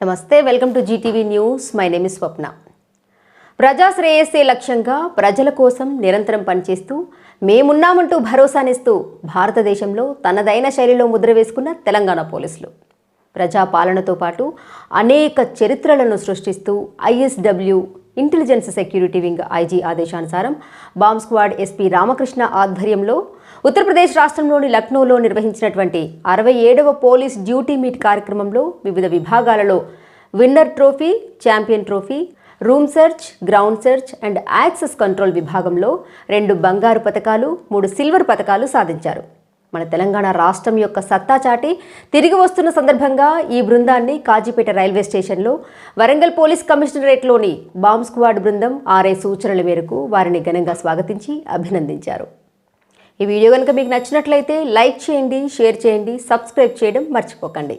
నమస్తే welcome to GTV news my name is Swapna ప్రజా శ్రేయస్సే లక్ష్యంగా ప్రజల కోసం నిరంతరం పనిచేస్తూ మేమున్నామంటూ భరోసానిస్తూ భారతదేశంలో తనదైన శైలిలో ముద్ర వేసుకున్న తెలంగాణ పోలీసులు. ప్రజా పాలనతో పాటు అనేక చరిత్రలను సృష్టిస్తూ ISW intelligence security wing IG ఆదేశానుసారం బాంబ్ స్క్వాడ్ ఎస్పీ రామకృష్ణ ఆధ్వర్యంలో ఉత్తరప్రదేశ్ రాష్ట్రంలోని లక్నోలో నిర్వహించినటువంటి అరవై ఏడవ పోలీస్ డ్యూటీ మీట్ కార్యక్రమంలో వివిధ విభాగాలలో winner trophy champion trophy room search ground search and access control విభాగంలో రెండు బంగారు పథకాలు మూడు సిల్వర్ పథకాలు సాధించారు. మన తెలంగాణ రాష్ట్రం యొక్క సత్తా చాటి తిరిగి వస్తున్న సందర్భంగా ఈ బృందాన్ని కాజీపేట రైల్వే స్టేషన్లో వరంగల్ పోలీస్ కమిషనరేట్లోని బాంబ్ స్క్వాడ్ బృందం ఆర్ఐ సూచనల మేరకు వారిని ఘనంగా స్వాగతించి అభినందించారు. ఈ వీడియో కనుక మీకు నచ్చినట్లయితే లైక్ చేయండి షేర్ చేయండి సబ్స్క్రైబ్ చేయడం మర్చిపోకండి.